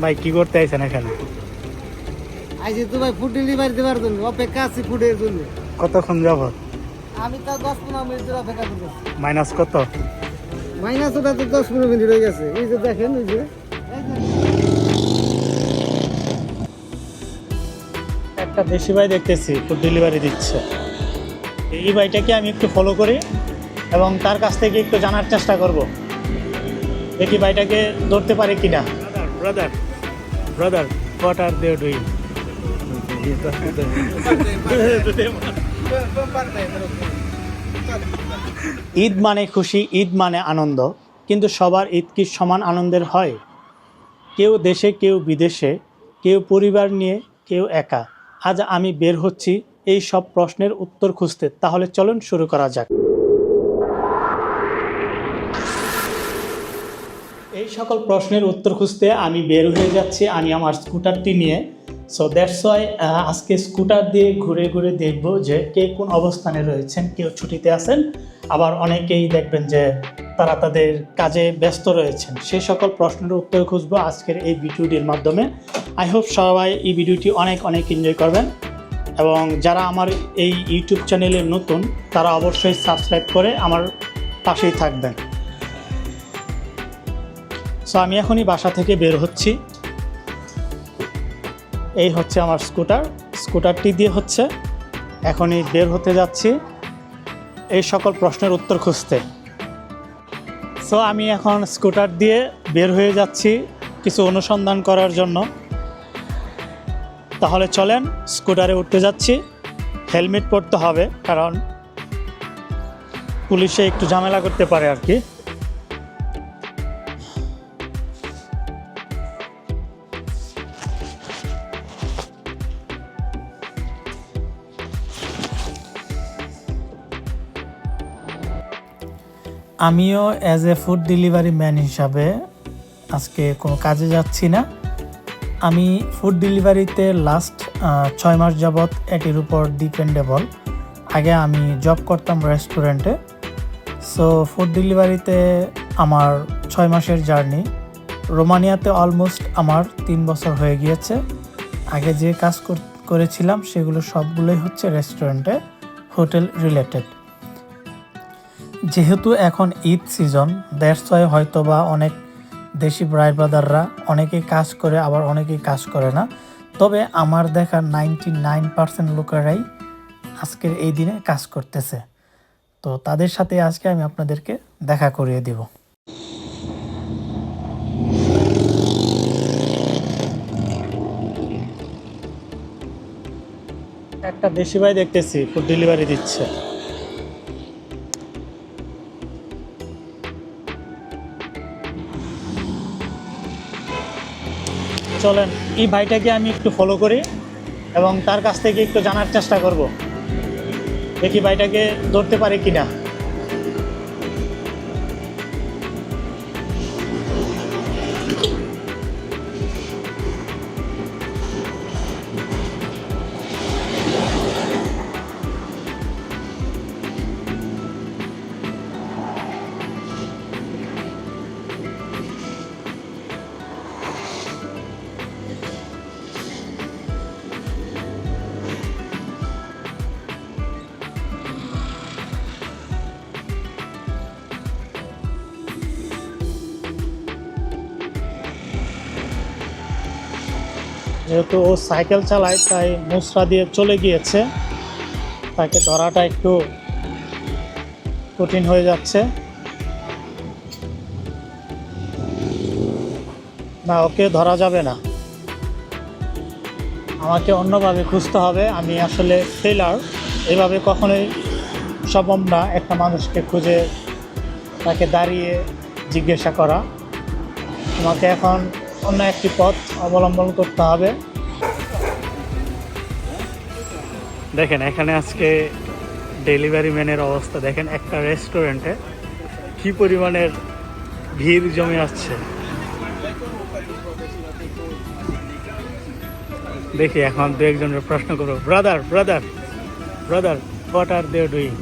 ভাই কি করতে আইছেন এখানে? আইসি তো ভাই ফুড ডেলিভারি দেওয়ার জন্য অপেক্ষা আছি ফুডের জন্য। কতক্ষণ যাবত? আমি তো দশ পনেরো মিনিট ধরে অপেক্ষা করতেছি। মাইনাস কত? মাইনাস ওটা তো দশ পনেরো মিনিট হয়ে গেছে। এই যে দেখেন এই যে। এই যে। একটা দেশি ভাই দেখতেছি ফুড ডেলিভারি দিচ্ছে। এই ভাইটাকে আমি একটু ফলো করি এবং তার কাছ থেকে একটু জানার চেষ্টা করব। দেখি ভাইটাকে ধরতে পারে কিনা। Brother brother what are they doing Eid মানে খুশি, ঈদ মানে আনন্দ। কিন্তু সবার ঈদ কি সমান আনন্দের হয়? কেউ দেশে, কেউ বিদেশে, কেউ পরিবার নিয়ে, কেউ একা। আজ আমি বের হচ্ছি এই সব প্রশ্নের উত্তর খুঁজতে। তাহলে চলুন শুরু করা যাক। এই সকল প্রশ্নের উত্তর খুঁজতে আমি বের হয়ে যাচ্ছি আমি আমার স্কুটারটি নিয়ে। সো দ্যাটস ওয়াই আজকে স্কুটার দিয়ে ঘুরে ঘুরে দেখব যে কে কোন অবস্থানে রয়েছেন, কেউ ছুটিতে আছেন। আবার অনেকেই দেখবেন যে তারা তাদের কাজে ব্যস্ত রয়েছেন। সেই সকল প্রশ্নের উত্তর খুঁজবো আজকের এই ভিডিওটির মাধ্যমে। আই হোপ সবাই এই ভিডিওটি অনেক অনেক এনজয় করবেন। এবং যারা আমার এই ইউটিউব চ্যানেলে নতুন, তারা অবশ্যই সাবস্ক্রাইব করে আমার পাশেই থাকবেন। সো আমি এখনই বাসা থেকে বের হচ্ছি। এই হচ্ছে আমার স্কুটার। স্কুটারটি দিয়ে হচ্ছে এখনই বের হতে যাচ্ছি এই সকল প্রশ্নের উত্তর খুঁজতে। সো আমি এখন স্কুটার দিয়ে বের হয়ে যাচ্ছি কিছু অনুসন্ধান করার জন্য। তাহলে চলেন, স্কুটারে উঠতে যাচ্ছি। হেলমেট পরতে হবে, কারণ পুলিশে একটু ঝামেলা করতে পারে আর কি। আমিও as a food delivery man হিসাবে আজকে কোনো কাজে যাচ্ছি না। আমি ফুড ডেলিভারিতে লাস্ট ছয় মাস যাবৎ এটির উপর ডিপেন্ডেবল আগে আমি জব করতাম রেস্টুরেন্টে সো ফুড ডেলিভারিতে আমার ছয় মাসের জার্নি রোমানিয়াতে অলমোস্ট আমার তিন বছর হয়ে গিয়েছে। আগে যে কাজ কর- করেছিলাম সেগুলো সবগুলোই হচ্ছে রেস্টুরেন্টে হোটেল রিলেটেড যেহেতু এখন ঈদ সিজন দ্যাটস ওয়াই হয়তো বা অনেক দেশি ব্রাইড ব্রাদাররা অনেকেই কাজ করে, আবার অনেকেই কাজ করে না। তবে আমার দেখা নাইনটি নাইন পার্সেন্ট লোকেরাই আজকের এই দিনে কাজ করতেছে। তো তাদের সাথে আজকে আমি আপনাদেরকে দেখা করিয়ে দিব। একটা দেশি ভাই দেখতেছি ফুড ডেলিভারি দিচ্ছে। চলেন, এই ভাইটাকে আমি একটু ফলো করি এবং তার কাছ থেকে একটু জানার চেষ্টা করব। দেখি ভাইটাকে ধরতে পারে কিনা। যেহেতু ও সাইকেল চালায়, তাই মুসরা দিয়ে চলে গিয়েছে। তাকে ধরাটা একটু কঠিন হয়ে যাচ্ছে। না, ওকে ধরা যাবে না। আমাকে অন্যভাবে খুঁজতে হবে। আমি আসলে টেলার এভাবে কখনোই সম্ভব না একটা মানুষকে খুঁজে তাকে দাঁড়িয়ে জিজ্ঞাসা করা। আমাকে এখন অন্য একটি পথ অবলম্বন করতে হবে দেখেন এখানে আজকে ডেলিভারি ম্যানের অবস্থা দেখেন একটা রেস্টুরেন্টে কি পরিমাণের ভিড় জমে আসছে দেখি এখন দু একজনের প্রশ্ন করব brother brother brother what are they doing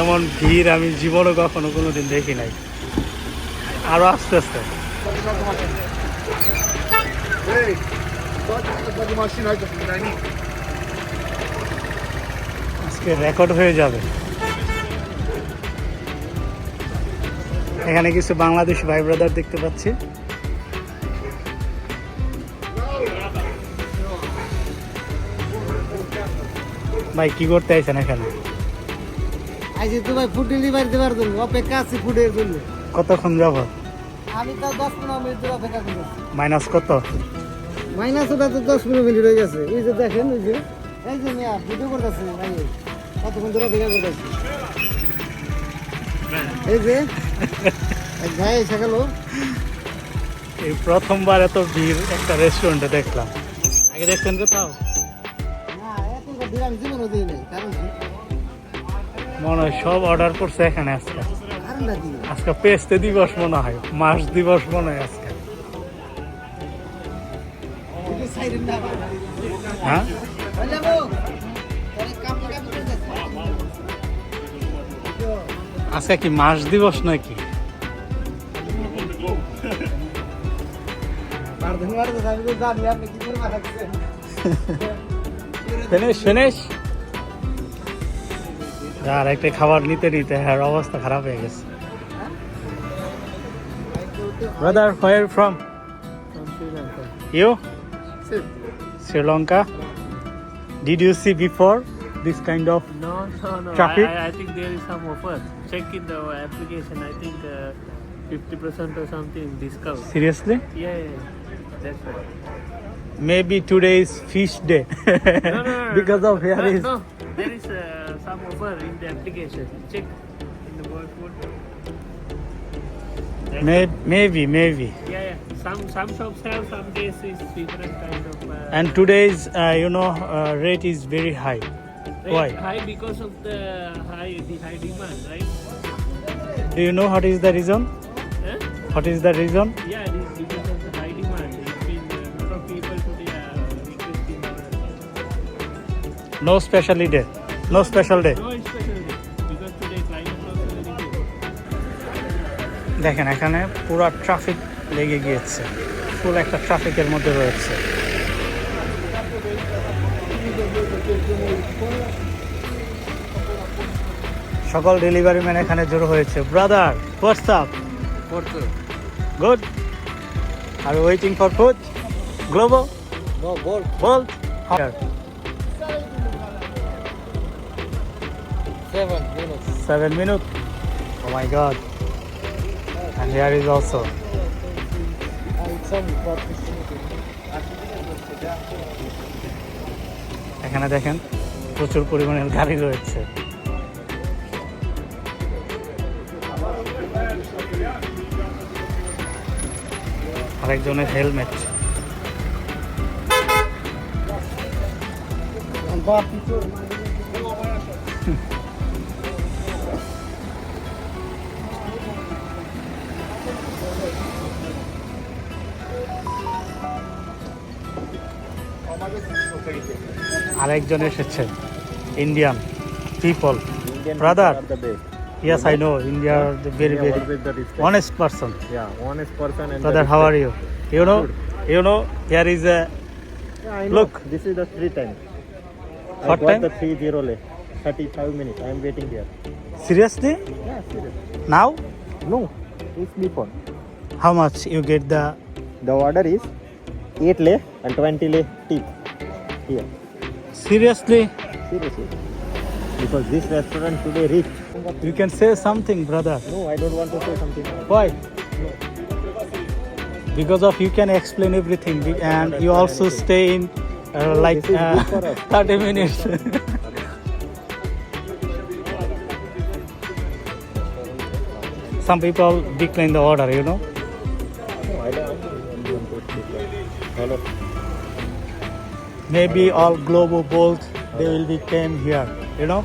এমন ভিড় আমি জীবনে কখনো কোনোদিন দেখি নাই। আরও আস্তে আস্তে। আজকে রেকর্ড হয়ে যাবে। এখানে কিছু বাংলাদেশ ভাই ব্রাদার দেখতে পাচ্ছি। ভাই কি করতে আইছেন এখানে? আইসি তো ভাই ফুড ডেলিভারি দেওয়ার জন্য অপেক্ষা আছি ফুডের জন্য। কতক্ষণ যাব আমি তো দশ পনেরো মিনিট ধরে অপেক্ষা করছি মাইনাস কত? মাইনাস ওটা তো দশ পনেরো মিনিট হয়ে গেছে। এই যে দেখেন ওই যে এই যে মিয়া ভিডিও করতেছে ভাই। কতক্ষণ ধরে অপেক্ষা করতেছি? এই যে ভাই এসে গেল। এই প্রথমবার এত ভিড় একটা রেস্টুরেন্টে দেখলাম। আগে দেখছেন কোথাও? মনে হয় সব অর্ডার করছে এখানে আজকে। আজকে পেস্তে দিবস মনে হয় মাস দিবস মনে হয় আজকে। হ্যাঁ? আজকে কি মাস দিবস নাকি? আপনি কি করে ফিনিশ ফিনিশ আর একটা খাবার নিতে নিতে হ্যাঁ অবস্থা খারাপ হয়ে গেছে brother where from you Sri Lanka did you see before this kind of No, no, no. Traffic? I, I, think there is some offer. Check in the application. I think uh, 50% or something discount. Seriously Yeah, yeah, yeah. That's right. Maybe today is fish day No, no, no. because of here no, is No, there is uh, some offer in the application. Check in the word food. That's May- maybe maybe Yeah, yeah. Some some shops have some days is different kind of. Uh, and today's uh, you know uh, rate is very high rate why? high because of the high the high demand, right? do you know what is the reason Huh? what is the reason Yeah, no specially day no special day. No special day. দেখেন এখানে পুরো traffic লেগে গিয়েছে। ফুল একটা ট্রাফিকের মধ্যে রয়েছে। সকল ডেলিভারি ম্যান এখানে জড়ো হয়েছে। Brother what's up good are waiting for food Glovo ball. Ball Seven minutes. seven minutes oh my god and here is also এখানে দেখেন প্রচুর পরিমাণের গাড়ি রয়েছে আরেকজনের হেলমেট And আরেকজন এসেছে Indian people brother yes I know India very very honest person Yeah, honest person and brother how are you you know you know here is a Yeah, Look. This is the street time. What I time? the three zero left. 35 minutes. I am waiting here. Seriously Yeah, serious. Now No, it's before. How much you get the The order is 8 lay and 20 lay tip. Here. Seriously? Seriously. Because this restaurant today rich. You can say something, brother. No, I don't want to say something. Why? No. Because of you can explain everything no, and you also anything. stay in uh, no, like uh, 30 minutes. Some people decline the order, you know. No, I don't. I don't Maybe all global bold they will be came here, you know.